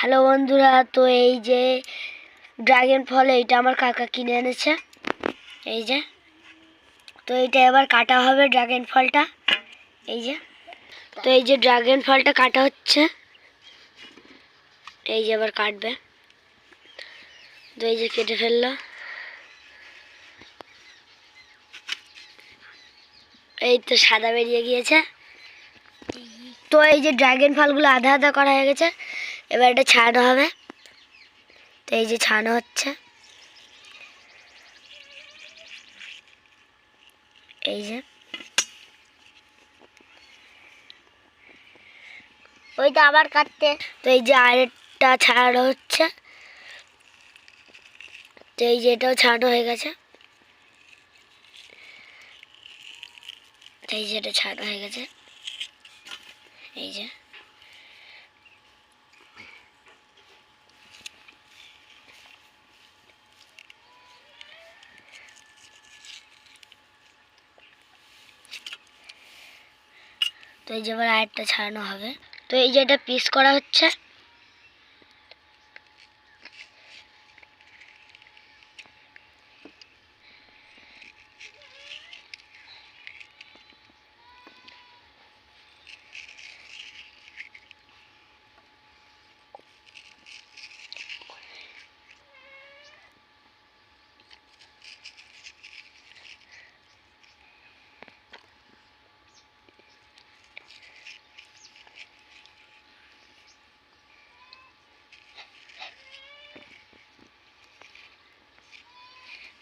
Hello বন্ধুরা, তো এই যে ড্রাগন ফল এইটা আমার কাকা কিনে এনেছে। এই যে, তো এইটা এবার কাটা হবে ড্রাগন ফলটা এই যে, তো এই যে ড্রাগন ফলটা কাটা হচ্ছে। এই যে এবার কাটবে। তো এই যে কেটে ফেলল। এই তো সাদা বেরিয়ে গিয়েছে। তো এই যে ড্রাগন ফলগুলো আধা আধা করা হয়ে গেছে, এবার এটা ছাড়ানো হবে। তো এই যে ছাড়ানো হচ্ছে। এই যে। ওইটা আবার কাটতে। তো এই যে আরেকটা ছাড়ানো হচ্ছে। তো এই যে এটাও ছাড়ানো হয়ে গেছে। এই যে এটা ছাড়ানো হয়ে গেছে। এই যে। তো এই যে এবার আরেকটা ছাড়ানো হবে। তো এই যে এটা পিস করা হচ্ছে।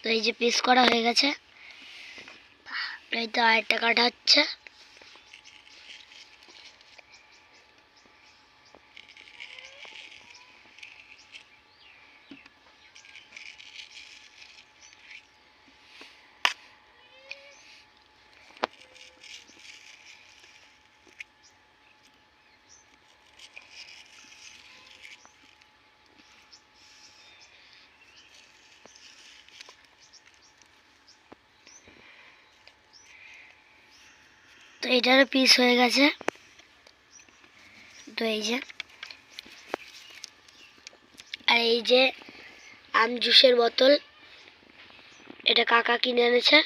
এই যে পিস করা হয়ে গেছে। এই তো আরেকটা কাটা হচ্ছে। এটারও পিস হয়ে গেছে। তো এই যে। আর এই যে আম জুসের বোতল এটা কাকা কিনে এনেছে।